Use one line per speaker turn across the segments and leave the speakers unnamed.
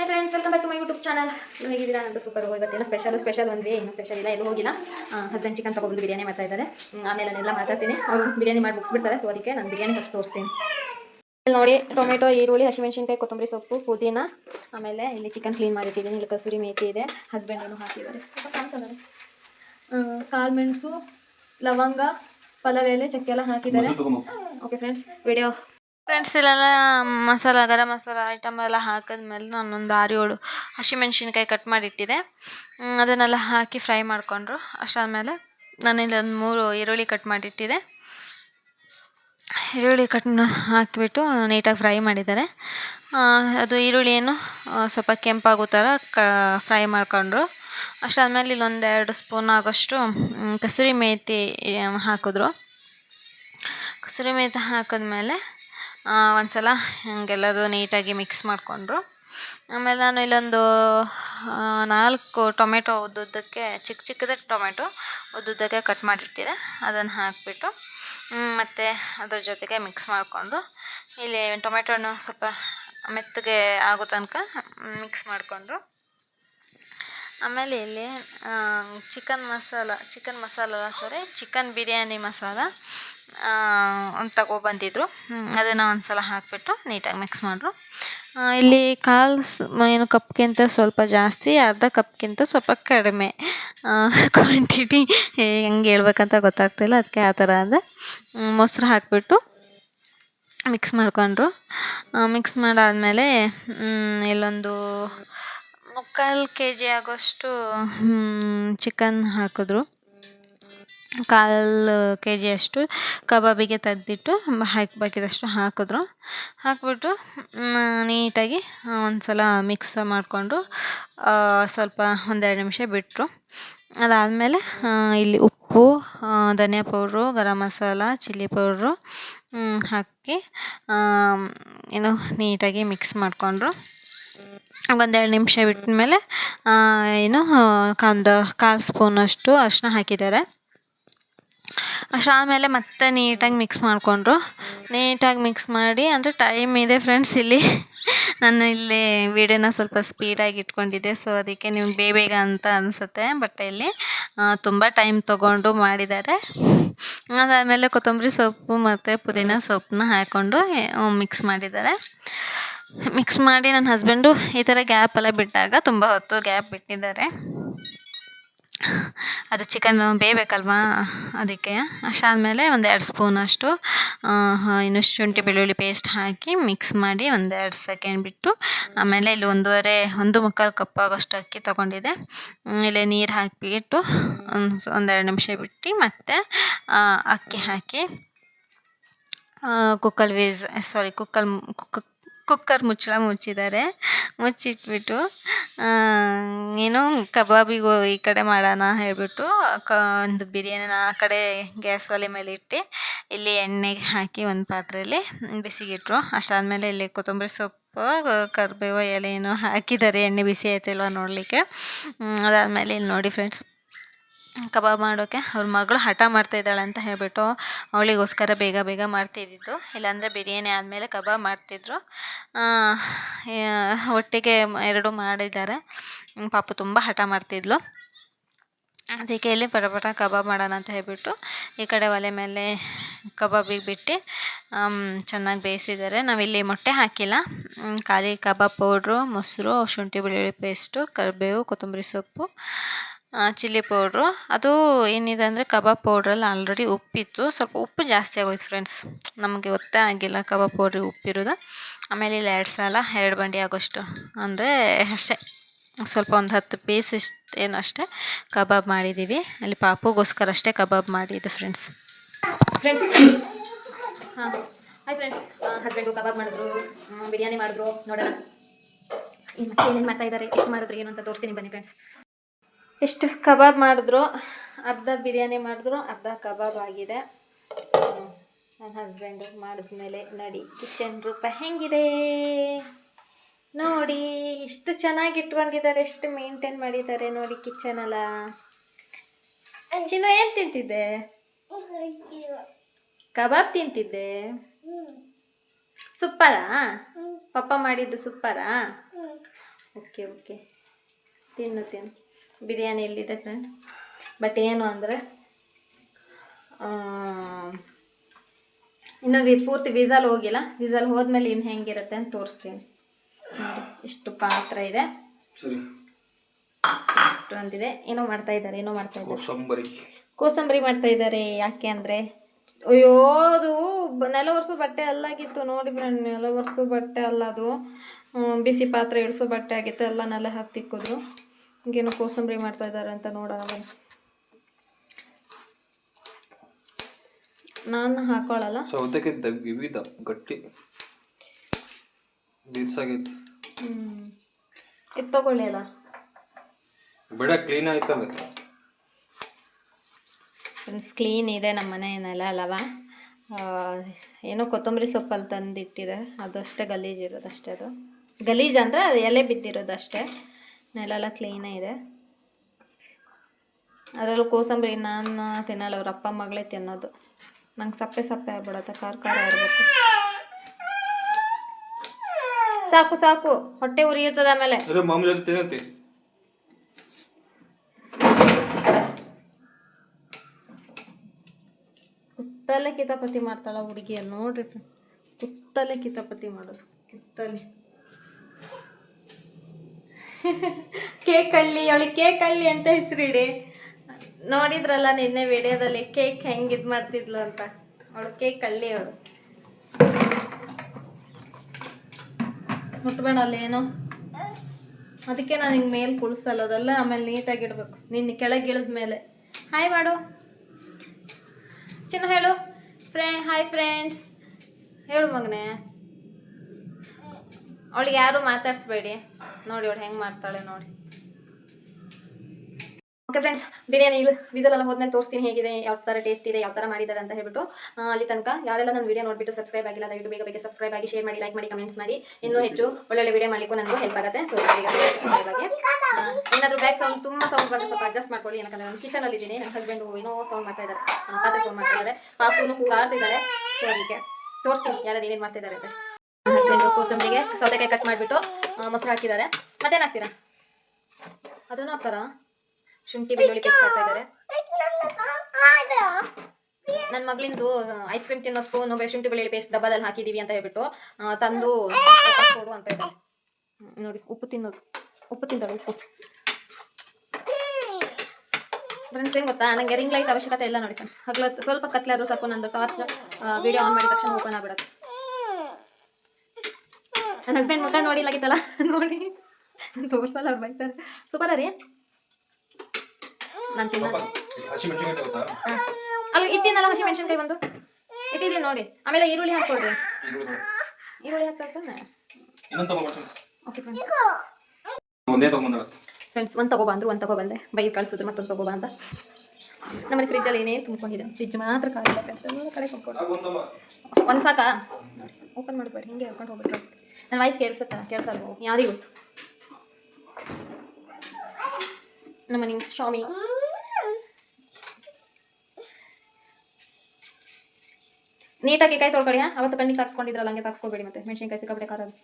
Hi friends welcome back to my YouTube channel ನೀವು ಹೇಗಿದ್ದೀರಾ ಅಂತ ಸೂಪರ್ ಇವತ್ತೇನೋ ಸ್ಪೆಷಲ್ ಸ್ಪೆಷಲ್ ಅಂದರೆ ಏನು ಸ್ಪೆಷಲ್ ಇಲ್ಲ ಎಲ್ಲೂ ಹೋಗಿಲ್ಲ. ಹಸ್ಬೆಂಡ್ ಚಿಕನ್ ತಗೊಂಡು ಬಿರಿಯಾನಿ ಮಾಡ್ತಾ ಇದ್ದಾರೆ. ಆಮೇಲೆ ನಾನೆಲ್ಲ ಮಾತಾಡ್ತೀನಿ. ಅವರು ಬಿರಿಯಾನಿ ಮಾಡಿ ಮುಗಿಸ್ಬಿಡ್ತಾರೆ ಸೊ ಅದಕ್ಕೆ ನಾನು ಬಿರಿಯಾನಿ ಫಸ್ಟ್ ತೋರಿಸ್ತೀನಿ. ಇಲ್ಲಿ ನೋಡಿ ಟೊಮೆಟೊ ಈರುಳ್ಳಿ ಹಸಿಮೆಣಸಿನ್ಕಾಯಿ ಕೊತ್ತಂಬರಿ ಸೊಪ್ಪು ಪುದೀನ ಆಮೇಲೆ ಇಲ್ಲಿ ಚಿಕನ್ ಕ್ಲೀನ್ ಮಾಡಿಟ್ಟಿದ್ದೀನಿ. ಇಲ್ಲಿ ಕಸೂರಿ ಮೇಥಿ ಇದೆ ಹಸ್ಬೆಂಡ್ ಏನು ಹಾಕಿದ್ದಾರೆ. ಕಾಳು ಮೆಣಸು ಲವಂಗ ಪಲಾವ್ ಎಲೆ ಚಕ್ಕೆ ಎಲ್ಲ ಹಾಕಿದ್ದಾರೆ. ಓಕೆ ಫ್ರೆಂಡ್ಸ್ ವಿಡಿಯೋ
ಫ್ರೆಂಡ್ಸ್, ಇಲ್ಲೆಲ್ಲ ಮಸಾಲ, ಗರಂ ಮಸಾಲ ಐಟಮ್ ಎಲ್ಲ ಹಾಕಿದ್ಮೇಲೆ ನಾನೊಂದು ಆರು ಏಳು ಹಸಿಮೆಣ್ಸಿನ್ಕಾಯಿ ಕಟ್ ಮಾಡಿಟ್ಟಿದೆ. ಅದನ್ನೆಲ್ಲ ಹಾಕಿ ಫ್ರೈ ಮಾಡಿಕೊಂಡ್ರು. ಅಷ್ಟಾದಮೇಲೆ ನಾನಿಲ್ಲಿ ಒಂದು ಮೂರು ಈರುಳ್ಳಿ ಕಟ್ ಮಾಡಿಟ್ಟಿದೆ. ಈರುಳ್ಳಿ ಕಟ್ ಹಾಕಿಬಿಟ್ಟು ನೀಟಾಗಿ ಫ್ರೈ ಮಾಡಿದ್ದಾರೆ. ಅದು ಈರುಳ್ಳಿಯನ್ನು ಸ್ವಲ್ಪ ಕೆಂಪಾಗೋ ಥರ ಕ ಫ್ರೈ ಮಾಡ್ಕೊಂಡ್ರು. ಅಷ್ಟಾದಮೇಲೆ ಇಲ್ಲೊಂದೆರಡು ಸ್ಪೂನ್ ಆಗೋಷ್ಟು ಕಸೂರಿ ಮೇಥಿ ಹಾಕಿದ್ರು. ಕಸೂರಿ ಮೇಥಿ ಹಾಕಿದ್ಮೇಲೆ ಒಂದು ಸಲ ಹಂಗೆಲ್ಲದು ನೀಟಾಗಿ ಮಿಕ್ಸ್ ಮಾಡಿಕೊಂಡ್ರು. ಆಮೇಲೆ ನಾನು ಇಲ್ಲೊಂದು ನಾಲ್ಕು ಟೊಮೆಟೊ ಉದ್ದುದ್ದಕ್ಕೆ ಚಿಕ್ಕ ಚಿಕ್ಕದ ಟೊಮೆಟೊ ಉದ್ದುದ್ದಕ್ಕೆ ಕಟ್ ಮಾಡಿಟ್ಟಿದೆ ಅದನ್ನು ಹಾಕಿಬಿಟ್ಟು ಮತ್ತು ಅದ್ರ ಜೊತೆಗೆ ಮಿಕ್ಸ್ ಮಾಡಿಕೊಂಡು, ಇಲ್ಲಿ ಟೊಮೆಟೊನ ಸ್ವಲ್ಪ ಮೆತ್ತಗೆ ಆಗೋ ತನಕ ಮಿಕ್ಸ್ ಮಾಡಿಕೊಂಡ್ರು. ಆಮೇಲೆ ಇಲ್ಲಿ chicken masala chicken masala sorry chicken biryani masala ಒಂದು ತಗೊಬಂದಿದ್ರು. ಅದನ್ನು ಒಂದು ಸಲ ಹಾಕಿಬಿಟ್ಟು ನೀಟಾಗಿ ಮಿಕ್ಸ್ ಮಾಡ್ರು. ಇಲ್ಲಿ ಕಾಲು ಏನು ಕಪ್ಗಿಂತ ಸ್ವಲ್ಪ ಜಾಸ್ತಿ, ಅರ್ಧ ಕಪ್ಗಿಂತ ಸ್ವಲ್ಪ ಕಡಿಮೆ. ಕ್ವಾಂಟಿಟಿ ಹೆಂಗೆ ಹೇಳ್ಬೇಕಂತ ಗೊತ್ತಾಗ್ತಿಲ್ಲ, ಅದಕ್ಕೆ ಆ ಥರ ಅಂದರೆ ಮೊಸರು ಹಾಕಿಬಿಟ್ಟು ಮಿಕ್ಸ್ ಮಾಡ್ಕೊಂಡ್ರು. ಮಿಕ್ಸ್ ಮಾಡಾದಮೇಲೆ ಇಲ್ಲೊಂದು ಮುಕ್ಕಾಲು ಕೆ ಜಿ ಆಗೋಷ್ಟು ಚಿಕನ್ ಹಾಕಿದ್ರು. ಕಾಲು ಕೆ ಜಿಯಷ್ಟು ಕಬಾಬಿಗೆ ತೆಗ್ದಿಟ್ಟು ಹಾಕಬೇಕಿದಷ್ಟು ಹಾಕಿದ್ರು. ಹಾಕ್ಬಿಟ್ಟು ನೀಟಾಗಿ ಒಂದು ಸಲ ಮಿಕ್ಸ್ ಮಾಡಿಕೊಂಡು ಸ್ವಲ್ಪ ಒಂದೆರಡು ನಿಮಿಷ ಬಿಟ್ಟರು ಅದಾದಮೇಲೆ ಇಲ್ಲಿ ಉಪ್ಪು ಧನಿಯಾ powder, garam masala, chilli powder ಹಾಕಿ ಏನು ನೀಟಾಗಿ ಮಿಕ್ಸ್ ಮಾಡಿಕೊಂಡ್ರು. ಒಂದೆರಡು ನಿಮಿಷ ಬಿಟ್ಟ ಮೇಲೆ ಏನು ಒಂದು ಕಾಲು ಸ್ಪೂನಷ್ಟು ಅರಿಶಿನ ಹಾಕಿದ್ದಾರೆ. ಅಷ್ಟು ಆದಮೇಲೆ ಮತ್ತೆ ನೀಟಾಗಿ ಮಿಕ್ಸ್ ಮಾಡಿಕೊಂಡ್ರು. ನೀಟಾಗಿ ಮಿಕ್ಸ್ ಮಾಡಿ, ಅಂದರೆ ಟೈಮ್ ಇದೆ ಫ್ರೆಂಡ್ಸ್ ಇಲ್ಲಿ. ನಾನು ಇಲ್ಲಿ ವೀಡಿಯೋನ ಸ್ವಲ್ಪ ಸ್ಪೀಡಾಗಿ ಇಟ್ಕೊಂಡಿದ್ದೆ ಸೊ ಅದಕ್ಕೆ ನಿಮ್ಗೆ ಬೇಗ ಅಂತ ಅನಿಸುತ್ತೆ ಬಟ್ ಇಲ್ಲಿ ತುಂಬ ಟೈಮ್ ತೊಗೊಂಡು ಮಾಡಿದ್ದಾರೆ. ಅದಾದಮೇಲೆ ಕೊತ್ತಂಬರಿ ಸೊಪ್ಪು ಮತ್ತು ಪುದೀನ ಸೊಪ್ಪನ್ನ ಹಾಕ್ಕೊಂಡು ಮಿಕ್ಸ್ ಮಾಡಿದ್ದಾರೆ. ಮಿಕ್ಸ್ ಮಾಡಿ ನನ್ನ ಹಸ್ಬೆಂಡು ಈ ಥರ ಗ್ಯಾಪ್ ಎಲ್ಲ ಬಿಟ್ಟಾಗ ತುಂಬ ಹೊತ್ತು ಗ್ಯಾಪ್ ಬಿಟ್ಟಿದ್ದಾರೆ. ಅದು ಚಿಕನ್ ಬೇಯಬೇಕಲ್ವಾ ಅದಕ್ಕೆ? ಅಷ್ಟಾದಮೇಲೆ ಒಂದು ಎರಡು ಸ್ಪೂನಷ್ಟು ಇನ್ನು ಶುಂಠಿ ಬೆಳ್ಳುಳ್ಳಿ ಪೇಸ್ಟ್ ಹಾಕಿ ಮಿಕ್ಸ್ ಮಾಡಿ ಒಂದೆರಡು ಸೆಕೆಂಡ್ ಬಿಟ್ಟು ಆಮೇಲೆ ಇಲ್ಲಿ ಒಂದೂವರೆ, ಒಂದು ಮುಕ್ಕಾಲು ಕಪ್ ಆಗೋಷ್ಟು ಅಕ್ಕಿ ತೊಗೊಂಡಿದ್ದೆ ಇಲ್ಲಿ ನೀರು ಹಾಕಿಬಿಟ್ಟು ಒಂದು ಒಂದೆರಡು ನಿಮಿಷ ಬಿಟ್ಟು ಮತ್ತೆ ಅಕ್ಕಿ ಹಾಕಿ ಕುಕ್ಕಲ್ ವೀಸ್ ಸಾರಿ ಕುಕ್ಕಲ್ ಕುಕ್ ಕುಕ್ಕರ್ ಮುಚ್ಚಳ ಮುಚ್ಚಿದ್ದಾರೆ. ಮುಚ್ಚಿಟ್ಬಿಟ್ಟು ಏನು ಕಬಾಬಿಗೆ ಈ ಕಡೆ ಮಾಡೋಣ ಹೇಳಿಬಿಟ್ಟು, ಕ, ಒಂದು ಬಿರಿಯಾನಿನ ಆ ಕಡೆ ಗ್ಯಾಸ್ ಒಲೆ ಮೇಲೆ ಇಟ್ಟು, ಇಲ್ಲಿ ಎಣ್ಣೆಗೆ ಹಾಕಿ ಒಂದು ಪಾತ್ರೆಯಲ್ಲಿ ಬಿಸಿಗಿಟ್ರು. ಅಷ್ಟಾದಮೇಲೆ ಇಲ್ಲಿ ಕೊತ್ತಂಬರಿ ಸೊಪ್ಪು, ಕರಿಬೇವು ಎಲೆ ಏನೋ ಹಾಕಿದ್ದಾರೆ. ಎಣ್ಣೆ ಬಿಸಿ ಆಯ್ತಿಲ್ವ ನೋಡಲಿಕ್ಕೆ. ಅದಾದಮೇಲೆ ಇಲ್ಲಿ ನೋಡಿ ಫ್ರೆಂಡ್ಸ್ ಕಬಾಬ್ ಮಾಡೋಕ್ಕೆ ಅವ್ರ ಮಗಳು ಹಠ ಮಾಡ್ತಾ ಇದ್ದಾಳೆ ಅಂತ ಹೇಳಿಬಿಟ್ಟು ಅವಳಿಗೋಸ್ಕರ ಬೇಗ ಬೇಗ ಮಾಡ್ತಿದ್ದಿದ್ದು ಇಲ್ಲಾಂದರೆ ಬಿರಿಯಾನಿ ಆದಮೇಲೆ ಕಬಾಬ್ ಮಾಡ್ತಿದ್ರು. ಆ, ಒಟ್ಟಿಗೆ ಎರಡೂ ಮಾಡಿದ್ದಾರೆ. ಪಾಪ ತುಂಬ ಹಠ ಮಾಡ್ತಿದ್ಲು. ಅದಕ್ಕೆ ಇಲ್ಲಿ ಪಟ ಪಟ ಕಬಾಬ್ ಮಾಡೋಣ ಅಂತ ಹೇಳಿಬಿಟ್ಟು ಈ ಕಡೆ ಒಲೆ ಮೇಲೆ ಕಬಾಬಿಗೆ ಬಿಟ್ಟು ಚೆನ್ನಾಗಿ ಬೇಯಿಸಿದ್ದಾರೆ. ನಾವಿಲ್ಲಿ ಮೊಟ್ಟೆ ಹಾಕಿಲ್ಲ. ಖಾಲಿ ಕಬಾಬ್ ಪೌಡ್ರು ಮೊಸರು ಶುಂಠಿ ಬೆಳ್ಳುಳ್ಳಿ ಪೇಸ್ಟು ಕರಿಬೇವು ಕೊತ್ತಂಬರಿ ಸೊಪ್ಪು ಚಿಲ್ಲಿ ಪೌಡ್ರು. ಅದು ಏನಿದೆ ಅಂದರೆ ಕಬಾಬ್ ಪೌಡ್ರಲ್ಲಿ ಆಲ್ರೆಡಿ ಉಪ್ಪಿತ್ತು. ಸ್ವಲ್ಪ ಉಪ್ಪು ಜಾಸ್ತಿ ಆಗೋಯ್ತು ಫ್ರೆಂಡ್ಸ್ ನಮಗೆ ಗೊತ್ತೇ ಆಗಿಲ್ಲ ಕಬಾಬ್ ಪೌಡ್ರಿಗೆ ಉಪ್ಪಿರೋದು. ಆಮೇಲೆ ಇಲ್ಲಿ ಎರಡು ಸಲ ಎರಡು ಬಂಡಿ ಆಗೋಷ್ಟು. ಅಂದರೆ ಅಷ್ಟೇ. ಸ್ವಲ್ಪ ಒಂದು ಹತ್ತು ಪೀಸ್ ಇಷ್ಟು ಏನು ಅಷ್ಟೇ ಕಬಾಬ್ ಮಾಡಿದ್ದೀವಿ ಅಲ್ಲಿ ಪಾಪುಗೋಸ್ಕರ ಅಷ್ಟೇ ಕಬಾಬ್ ಮಾಡಿದ್ದು ಫ್ರೆಂಡ್ಸ್
ಫ್ರೆಂಡ್ಸ್ ಹಾಂ. ಹಾಯ್ ಫ್ರೆಂಡ್ಸ್ ಹಸ್ಬೆಂಡು ಕಬಾಬ್ ಮಾಡಿದ್ರು ಬಿರಿಯಾನಿ ಮಾಡಿದ್ರು. ನೋಡೋಣ. ಮತ್ತೆ ಏನೇನು ಮಾಡ್ತಾ ಇದ್ದಾರೆ ಎಷ್ಟು ಮಾಡಿದ್ರು ಏನು ಅಂತ ತೋರಿಸ್ತೀನಿ ಬನ್ನಿ ಫ್ರೆಂಡ್ಸ್ ಎಷ್ಟು ಕಬಾಬ್ ಮಾಡಿದ್ರು ಅರ್ಧ ಬಿರಿಯಾನಿ ಮಾಡಿದ್ರು ಅರ್ಧ ಕಬಾಬ್ ಆಗಿದೆ. ನನ್ನ ಹಸ್ಬೆಂಡು ಮಾಡಿದ್ಮೇಲೆ ನಡಿ ಕಿಚನ್ ರೂಪ ಹೆಂಗಿದೆ? ನೋಡಿ ಎಷ್ಟು ಚೆನ್ನಾಗಿ ಇಟ್ಕೊಂಡಿದ್ದಾರೆ ಎಷ್ಟು ಮೇಂಟೈನ್ ಮಾಡಿದ್ದಾರೆ ನೋಡಿ ಕಿಚನ್ ಅಲ್ಲ. ಚಿನ್ನು ಏನು ತಿಂತಿದ್ದೆ? ಕಬಾಬ್ ತಿಂತಿದ್ದೆ. ಸೂಪರಾ? ಪಪ್ಪ ಮಾಡಿದ್ದು ಸೂಪರಾ?
ಓಕೆ ಓಕೆ ತಿನ್ನು ತಿನ್ನು. ಬಿರಿಯಾನಿ ಇಲ್ಲಿದೆ ಫ್ರೆಂಡ್ ಬಟ್ ಏನು ಅಂದರೆ ಇನ್ನು ವಿ ಪೂರ್ತಿ ವೀಸಲ್ಲಿ ಹೋಗಿಲ್ಲ. ವೀಸಲ್ಲಿ ಹೋದ್ಮೇಲೆ ಇನ್ನು ಹೆಂಗಿರುತ್ತೆ ಅಂತ ತೋರಿಸ್ತೀನಿ. ನೋಡಿ ಇಷ್ಟು ಪಾತ್ರ ಇದೆ. ಇಷ್ಟು ಅಂತಿದೆ. ಏನೋ ಮಾಡ್ತಾ ಇದ್ದಾರೆ ಏನೋ ಮಾಡ್ತಾ ಇದ್ದಾರೆ.
ಕೋಸಂಬರಿ.
ಮಾಡ್ತಾ ಇದ್ದಾರೆ ಯಾಕೆ ಅಂದರೆ ಅಯ್ಯೋ ಅದು ನೆಲ ಒರೆಸೋ ಬಟ್ಟೆ ಅಲ್ಲಾಗಿತ್ತು. ನೋಡಿ ಫ್ರೆಂಡ್ ನೆಲ ಒರೆಸೋ ಬಟ್ಟೆ ಅಲ್ಲ ಅದು. ಬಿಸಿ ಪಾತ್ರೆ ಇಳಿಸೋ ಬಟ್ಟೆ ಆಗಿತ್ತು. ಎಲ್ಲ ನೆಲ ಹಾಕಿ ತಿಕ್ಕಿದ್ರು ಹಿಂಗೇನೋ ಕೋಸಂಬರಿ ಮಾಡ್ತಾ ಇದ್ದಾರೆ ಅಂತ ನೋಡೋಣ ಬನ್ನಿ. ನಾನು ಹಾಕೊಳ್ಳಲ್ಲ
ಸೌತೆಕಾಯಿ ದಗ್ ವಿವಿಧ ಗಟ್ಟಿ ಬಿರ್ಸಾಗೈತಿ
ಹ್ಮ್. ಇದು ತಗೊಳ್ಳಿ ಅಲ್ಲ.
ಬಿಡ ಕ್ಲೀನ್ ಆಯ್ತಲ್ಲ
ಫ್ರೆಂಡ್ಸ್ ಕ್ಲೀನ್ ಇದೆ ನಮ್ಮ ಮನೆ ನೆಲ ಅಲ್ಲವ? ಆ, ಏನೋ ಕೊತ್ತಂಬರಿ ಸೊಪ್ಪಲ್ಲಿ ತಂದಿಟ್ಟಿದೆ. ಅದಷ್ಟೇ ಗಲೀಜು ಇರೋದು ಅಷ್ಟೇ ಅದು. ಗಲೀಜು ಅಂದರೆ ಅದು ಎಲೆ ಬಿದ್ದಿರೋದು ಅಷ್ಟೇ. ನೆಲ ಎಲ್ಲ ಕ್ಲೀನೇ ಇದೆ. ಅದರಲ್ಲೂ ಕೋಸಂಬರಿ ನಾನು ತಿನ್ನಲ್ಲ ಅವ್ರ ಅಪ್ಪ ಮಗಳೇ ತಿನ್ನೋದು. ನಂಗೆ ಸಪ್ಪೆ ಸಪ್ಪೆ ಆಗ್ಬಿಡತ್ತೆ ಖಾರ ಖಾರ ಇರಬೇಕು ಸಾಕು ಸಾಕು ಹೊಟ್ಟೆ ಉರಿಯುತ್ತದೆ ಆಮೇಲೆ. ಕುತ್ತಲೆ ಕಿತಾಪತಿ ಮಾಡ್ತಾಳ ಹುಡುಗಿಯ ನೋಡ್ರಿ ಕುತ್ತಲೆ ಕಿತಾಪತಿ ಮಾಡೋದು ಕುತ್ತಲ್ಲೇ ಕೇಕ್ ಅವಳಿಗೆ ಕೇಕ್ ಕಳ್ಳಿ ಅಂತ ಹೆಸರಿಡಿ. ನೋಡಿದ್ರಲ್ಲ ನಿನ್ನೆ ವಿಡಿಯೋದಲ್ಲಿ ಕೇಕ್ ಹೆಂಗೆ ಇದು ಮಾಡ್ತಿದ್ಲು ಅಂತ. ಅವಳು ಕೇಕ್ ಕಳ್ಳಿ ಅವಳು. ಮುಟ್ಬೇಡ ಅಲ್ಲೇನೋ ಅದಕ್ಕೆ ನಾನು ಹಿಂಗೆ ಮೇಲೆ ಕುಳಿಸಲ್ಲ, ಅದೆಲ್ಲ ಆಮೇಲೆ ನೀಟಾಗಿ ಇಡಬೇಕು. ನಿನ್ನ ಕೆಳಗೆ ಇಳಿದ ಮೇಲೆ. ಹಾಯ್ ಮಾಡು. ಚಿನ್ನ ಹೇಳು. ಫ್ರೆಂಡ್ ಹಾಯ್ ಫ್ರೆಂಡ್ಸ್ ಹೇಳು ಮಗನೇ. ಅವಳಿಗೆ ಯಾರು ಮಾತಾಡಿಸ್ಬೇಡಿ. ನೋಡಿ ಅವಳು ಹೆಂಗೆ ಮಾಡ್ತಾಳೆ ನೋಡಿ. ಓಕೆ ಫ್ರೆಂಡ್ಸ್ ಬಿರಿಯಾನಿ ಇಲ್ಲಿ ವಿಸಲ್ ಎಲ್ಲ ಹೋದ್ಮೇಲೆ ತೋರಿಸ್ತೀನಿ ಹೇಗಿದೆ ಯಾವ ಥರ ಟೇಸ್ಟ್ ಇದೆ ಯಾವ ಥರ ಮಾಡಿದ್ದಾರೆ ಅಂತ ಹೇಳ್ಬಿಟ್ಟು. ಅಲ್ಲಿ ತನಕ ಯಾರೆಲ್ಲ ನನ್ನ ವೀಡಿಯೋ ನೋಡ್ಬಿಟ್ಟು ಸಬ್ಸ್ಕ್ರೈಬ್ ಆಗಿಲ್ಲ ದಯವಿಟ್ಟು ಬೇಗ ಸಬ್ಸ್ಕ್ರೈಬ್ ಆಗಿ ಶೇರ್ ಮಾಡಿ ಲೈಕ್ ಮಾಡಿ ಕಮೆಂಟ್ಸ್ ಮಾಡಿ. ಇನ್ನೂ ಹೆಚ್ಚು ಒಳ್ಳೊಳ್ಳೆ ವೀಡಿಯೋ ಮಾಡಲಿಕ್ಕೂ ನನಗೂ ಹೆಲ್ಪ್ ಆಗುತ್ತೆ. ಸೊ ಬೇಗ ಬೇಗ subscribe ಆಗಿ. ಆ, ಏನಾದರೂ ಬ್ಯಾಕ್ ಸೌಂಡ್ ತುಂಬ ಸೌಂಡ್ ಬಂದರೆ ಸ್ವಲ್ಪ ಅಡ್ಜಸ್ಟ್ ಮಾಡ್ಕೊಳ್ಳಿ. ಏನಕ್ಕೆ ನಾನು ಕಿಚನಲ್ಲಿ ಇದ್ದೀನಿ ನನ್ನ ಹಸ್ಬೆಂಡು ಏನೋ ಸೌಂಡ್ ಮಾಡ್ತಾ ಇದ್ದಾರೆ. ಪಾತ್ರೆ ಸೌಂಡ್ ಮಾಡ್ತಾ ಇದ್ದಾರೆ. ಪಾಪುನು ಕೂಗಾಡ್ತಿದ್ದಾರೆ. ಸೊ ಅದಕ್ಕೆ ತೋರಿಸ್ತೀನಿ ಯಾರು ಏನೇನು ಮಾಡ್ತಿದ್ದಾರೆ ಅಂತ. ಹಸ್ಬೆಂಡು ಕೋಸಂಬರಿಗೆ ಸೌತೆಕಾಯಿ ಕಟ್ ಮಾಡಿಬಿಟ್ಟು ಮೊಸರು ಹಾಕಿದ್ದಾರೆ. ಮತ್ತೇನು ಹಾಕ್ತೀರಾ ಅದನ್ನು ಹಾಕ್ತಾರಾ ಶುಂಠಿ, ಬೆಳ್ಳುಳ್ಳಿ ಪೇಸ್ಟ್ ಹಾಕ್ತಾ ಇದ್ದಾರೆ. ನನ್ನ ಮಗಳಿಂದು ಐಸ್ ಕ್ರೀಮ್ ತಿನ್ನೋ ಸ್ಪೂನು ಶುಂಠಿ, ಬೆಳ್ಳುಳ್ಳಿ ಪೇಸ್ಟ್ ಡಬ್ಬದಲ್ಲಿ ಹಾಕಿದೀವಿ ಅಂತ ಹೇಳ್ಬಿಟ್ಟು ತಂದು ಕೊಡು ಅಂತ ಇದ್ದಾರೆ ನೋಡಿ, ಉಪ್ಪು ತಿನ್ನೋದು. ಉಪ್ಪು ತಿಂತಾಳೆ, ಉಪ್ಪು. ಫ್ರೆಂಡ್ಸ್ ಏನು ಗೊತ್ತಾ? ನನಗೆ ರಿಂಗ್ ಲೈಟ್ ಅವಶ್ಯಕತೆ ಇಲ್ಲ ನೋಡಿ ಫ್ರೆಂಡ್ಸ್ ಹಗ್ಲ ಸ್ವಲ್ಪ ಕತ್ಲೆ ಆದರೂ ಸಾಕು, ನಂದು ಟಾರ್ಚ್ ವಿಡಿಯೋ ಆನ್ ಮಾಡಿದ ತಕ್ಷಣ ಓಪನ್ ಆಗ್ಬಿಡತ್ತೆ. ನನ್ನ ಹಸ್ಬೆಂಡ್ ಮುಖ ನೋಡಿಲಾಗಿತ್ತಲ್ಲ ನೋಡಿ. ತೋರ್ಸಲ್ಲ ಅವ್ರು ಬೈತಾರೆ ಸೂಪರ್ ರೀ. ನಾನು ತಿನ್ನ. ಅಲ್ಲಿ ಇಟ್ಟಿನಲ್ಲ ಹಸಿ ಮೆಣಸಿನ್ಕಾಯಿ ಬಂದು ಇಟ್ಟಿದ್ದೀನಿ ನೋಡಿ. ಆಮೇಲೆ ಈರುಳ್ಳಿ ಹಾಕೊಡ್ರಿ ಈರುಳ್ಳಿ ಹಾಕ್ತಾರೆ ಫ್ರೆಂಡ್ಸ್
ಒಂದೇ ತಗೊಂಬಂದ
ಫ್ರೆಂಡ್ಸ್ ಒಂದು ತಗೋಬಾ ಅಂದ್ರು ಒಂದು ತಗೊಬಂದೆ ಬೈ ಕಳ್ಸಿದ್ರು ಮತ್ತೊಂದು ತಗೋಬಾ ಅಂತ. ನಮ್ಮನೆ ಫ್ರಿಜ್ಜಲ್ಲಿ ಏನೇನು ತುಂಬ್ಕೊಂಡಿದೆ. ಫ್ರಿಜ್ ಮಾತ್ರ ಕಾಯಿಲ್ಲ ಫ್ರೆಂಡ್ಸ್ ಎಲ್ಲ ಕಡೆ ಕೊಂಡ್ಕೊಂಡು ಒಂದು ಸಾಕಾ? ಓಪನ್ ಮಾಡ್ಬೇಡಿ ಹಿಂಗೆ ಹೇಳ್ಕೊಂಡು ಹೋಗ್ಬಿಟ್ರೆ ನನ್ನ ವಾಯ್ಸ್ ಕೇಳಿಸುತ್ತಾ ಕೇಳಿಸಲ್ವ ಯಾರಿಗೆ ಗೊತ್ತು? ನಮ್ಮ ನಿಮ್ಮ ಸ್ವಾಮಿ. ನೀಟಾಗಿ ಕೈ ತೊಳ್ಕೊಳ್ಳಿ ಅವತ್ತು ಕಣ್ಣಿಗೆ ತಾಕ್ಸ್ಕೊಂಡಿದ್ರಲ್ಲ ಹಂಗೆ ತಾಕ್ಸ್ಕೊಬೇಡಿ ಮತ್ತೆ. ಮೆಣಸಿನ್ಕಾಯಿ ಸಿಕ್ಕಾಬಿಟ್ಟೆ ಖಾರ ಅದು.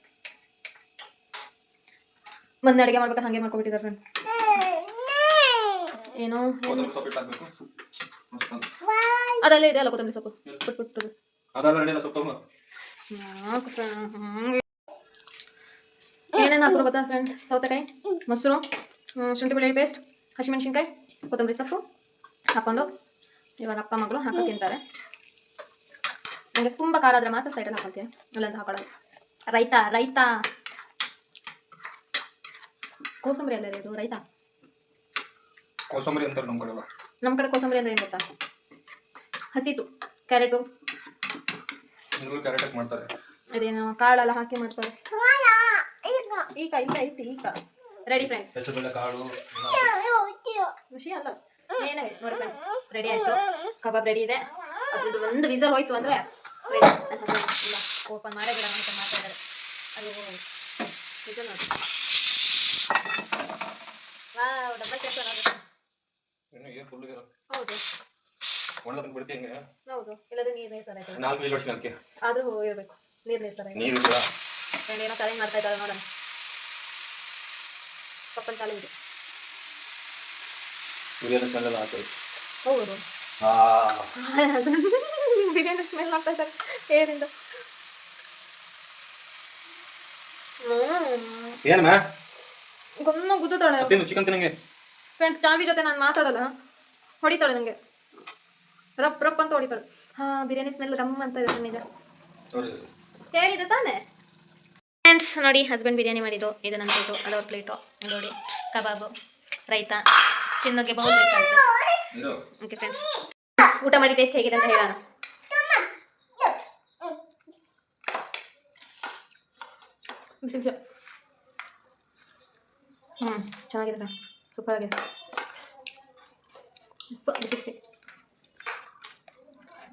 ಮೊನ್ನೆ ಅಡುಗೆ ಮಾಡ್ಬೇಕು ಹಾಗೆ ಮಾಡ್ಕೊಬಿಟ್ಟಿದ್ದಾರೆ ಫ್ರೆಂಡ್ ಏನೋ. ಅದಲ್ಲೇ ಇದೆ ಅಲ್ಲ ಕೊತ್ತಂಬರಿ ಸೊಪ್ಪು.
ಅದೆಲ್ಲ ನಡೆಯಲ್ಲ ಸೊಪ್ಪು ತಗೊಂಬ.
ನಾಲ್ಕು ಫ್ರೆಂಡ್ ಏನೇನು ಹಾಕೋರು ಗೊತ್ತಾ? ಫ್ರೆಂಡ್ ಸೌತೆಕಾಯಿ ಮೊಸರು ಶುಂಠಿ ಬೆಳ್ಳುಳ್ಳಿ ಪೇಸ್ಟ್ ಹಸಿಮೆಣಸಿನ್ಕಾಯಿ ಕೊತ್ತಂಬರಿ ಸೊಪ್ಪು ಹಾಕ್ಕೊಂಡು ಇವಾಗ ಅಪ್ಪ ಮಗಳು ಹಾಕಿ ತಿಂತಾರೆ. ನನಗೆ ತುಂಬ ಖಾರ ಆದರೆ ಮಾತ್ರ ಸೈಡಲ್ಲಿ ಹಾಕೊಳ್ತೀನಿ ಇಲ್ಲಂತ ಹಾಕೊಳ್ಳೋದು. ರೈತ ರೈತ. ಕೋಸಂಬರಿ ಅಲ್ಲ ಇದು ರೈತ?
ಕೋಸಂಬರಿ ಅಂತಾರೆ ನಮ್ಮ ಕಡೆ.
ನಮ್ಮ ಕಡೆ ಕೋಸಂಬರಿ ಅಂದ್ರೆ ಏನು ಗೊತ್ತಾ? ಹಸಿತು ಕ್ಯಾರೆಟು.
ಕ್ಯಾರೆಟ್ ಮಾಡ್ತಾರೆ?
ಅದೇನು ಕಾಳೆಲ್ಲ ಹಾಕಿ ಮಾಡ್ತಾರೆ. ಈಗ ಇಲ್ಲ ಐತಿ ಈಗ. ರೆಡಿ ಫ್ರೆಂಡ್
ಹೆಸರುಬೇಳೆ ಕಾಳು.
ಖುಷಿ ಅಲ್ಲ. ಏನೇ ನೋಡಿ ಫ್ರೆಂಡ್ಸ್ ರೆಡಿ ಆಯ್ತು. ಕಬಾಬ್ ರೆಡಿ ಇದೆ. ಅದ್ರದ್ದು ಒಂದು ವಿಸಲ್ ಹೋಯ್ತು ಅಂದ್ರೆ ರೆಡಿ ಇಲ್ಲ. ಓಪನ್ ಮಾಡೇ ಬಿಡೋಣ ಅಂತ ಮಾಡ್ತಾ ಇದ್ದಾರೆ ಅದು ವಿಸಲ್ ನೋಡಿ ವಾವ್ ಡಬ್ಬಲ್ ಕೆಲಸ ನೋಡಿ ಹೌದು.
ಬಿಡ್ತೀನಿ
ಹೌದು. ಇಲ್ಲದ್ರೆ ನೀರು ನೀರು
ನಾಲ್ಕು ವರ್ಷ
ಆದರೂ ಇರಬೇಕು ನೀರು ನೀರು
ನೀರು ಇಲ್ಲ
ಫ್ರೆಂಡ್ ಏನೋ ಕರೆ ಮಾಡ್ತಾ ಇದ್ದಾರೆ ನೋಡೋಣ. ಚಾಲೆಂಜ್
ಬಿರಿಯಾನಿ ಸ್ಮೆಲ್ ಎಲ್ಲ ಹಾಕಿ.
ಹೌದು. ಬಿರಿಯಾನಿ ಸ್ಮೆಲ್ ಆಗ್ತಾ ಸರ್. ಏರಿಂದ
ಏನು ಗುದ್ದಾಳೆ
ಗೊನ್ನ ಗುದ್ದುತ್ತಾಳೆ.
ತಿನ್ನು ಚಿಕನ್ ತಿನ್ನಂಗೆ?
ಫ್ರೆಂಡ್ಸ್ ಚಾವಿ ಜೊತೆ ನಾನು ಮಾತಾಡಲ್ಲ. ಹೊಡಿತಾಳೆ ನನಗೆ ರಪ್ ರಪ್ ಅಂತ ಹೊಡಿತಾಳೆ. ಹಾ ಬಿರಿಯಾನಿ ಸ್ಮೆಲ್ ಗಮ್ ಅಂತ ಇದೆ ನಿಜ. ಹೇಳಿದೆ ತಾನೇ? ಫ್ರೆಂಡ್ಸ್ ನೋಡಿ ಹಸ್ಬೆಂಡ್ ಬಿರಿಯಾನಿ ಮಾಡಿದ್ರು. ಇದು ನನ್ನ ಪ್ಲೇಟು ಅದವ್ರ ಪ್ಲೇಟು ನೋಡಿ ಕಬಾಬು ರೈತ. ಚಿನ್ನಕ್ಕೆ ಬೌಲ್
ಬೇಕಾಯಿತು
ಓಕೆ ಫ್ರೆಂಡ್ಸ್ ಊಟ ಮಾಡಿ ಟೇಸ್ಟ್ ಹೇಗಿದೆ ಅಂತ ಹೇಳೋಣ. ಬಿಸಿ ಬಿಸಿ. ಹ್ಞೂ ಚೆನ್ನಾಗಿದೆ ಕಣ. ಸೂಪರ್ ಆಗಿದೆ. ಬಿಸಿ ಬಿಸಿ.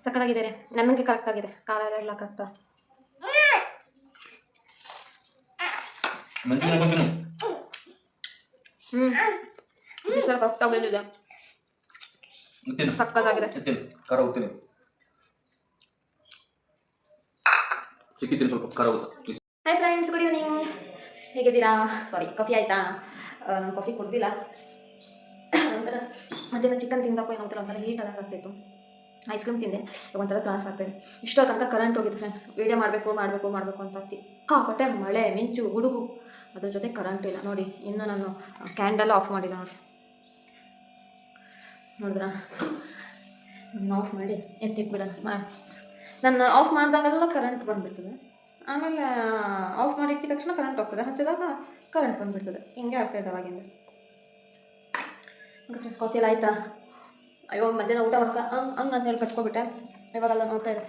ಸಕ್ಕತ್ತಾಗಿದೆ ರೀ ನನಗೆ ಕರೆಕ್ಟ್ ಆಗಿದೆ. ಖಾರ ಎಲ್ಲ ಕರೆಕ್ಟ್
ಮೆಣಸಿನ ತಿನ್ನು
ಹ್ಞೂ ಬಿಸಿಲು ಕರೆಕ್ಟಾಗಿ ಬಂದಿದೆ ಸಕ್ಕತ್ತಾಗಿದೆ.
ತಿನ್ನು ಖಾರ ಹೋಗ್ತೀನಿ ಚಿಕ್ಕಿ ತಿನ್ನು ಸ್ವಲ್ಪ ಖಾರ ಹೋಗುತ್ತೆ
ಹಾಯ್ ಫ್ರೆಂಡ್ಸ್ ಗುಡ್ ಈವ್ನಿಂಗ್ ಹೇಗಿದ್ದೀರಾ? ಸಾರಿ ಕಾಫಿ ಆಯಿತಾ? ನಾನು ಕಾಫಿ ಕುಡ್ದಿಲ್ಲ. ಒಂಥರ ಮಧ್ಯಾಹ್ನ ಚಿಕನ್ ತಿಂದಪ್ಪ ಏನೋ ಒಂಥರ ಒಂಥರ ಹೀಟ್ ಆದಂಗೆ ಆಗ್ತಾಯಿತ್ತು ಐಸ್ ಕ್ರೀಮ್ ತಿಂದೆ. ಒಂಥರ ತ್ರಾಸ ಆಗ್ತಾಯಿದೆ ಇಷ್ಟೋ ತನಕ ಕರೆಂಟ್ ಹೋಗಿತ್ತು ಫ್ರೆಂಡ್ ವೀಡಿಯೋ ಮಾಡಬೇಕು ಮಾಡಬೇಕು ಮಾಡಬೇಕು ಅಂತ ಸಿಕ್ಕಾಪಟ್ಟೆ ಮಳೆ ಮಿಂಚು ಗುಡುಗು. ಅದ್ರ ಜೊತೆ ಕರೆಂಟ್ ಇಲ್ಲ. ನೋಡಿ, ಇನ್ನು ನಾನು ಕ್ಯಾಂಡಲ್ ಆಫ್ ಮಾಡಿಲ್ಲ ನೋಡಿ ನೋಡಿದ್ರಾ? ಆಫ್ ಮಾಡಿ ಎತ್ತಿಟ್ಬಿಡೋಣ. ಮಾಡಿ ನಾನು ಆಫ್ ಮಾಡಿದಾಗೆಲ್ಲ ಕರೆಂಟ್ ಬಂದುಬಿಡ್ತದೆ. ಆಮೇಲೆ ಆಫ್ ಮಾಡಿ ಇಟ್ಟಿದ ತಕ್ಷಣ ಕರೆಂಟ್ ಹೋಗ್ತದೆ. ಹಚ್ಚಿದಾಗ ಕರೆಂಟ್ ಬಂದುಬಿಡ್ತದೆ. ಹಿಂಗೆ ಆಗ್ತಾಯಿದೆ ಅವಾಗಿಂದ ಫ್ರೆಂಡ್ಸ್ ಕಾಫಿ ಎಲ್ಲ ಆಯಿತಾ? ಅಯ್ಯೋ, ಮಧ್ಯಾಹ್ನ ಊಟ ಮಾಡ್ತಾ ಹಂಗೆ ಹಂಗೆ ಅಂತ ಹೇಳಿ ಕಚ್ಕೊಬಿಟ್ಟೆ. ಇವಾಗೆಲ್ಲ ನೋಡ್ತಾ ಇದೆ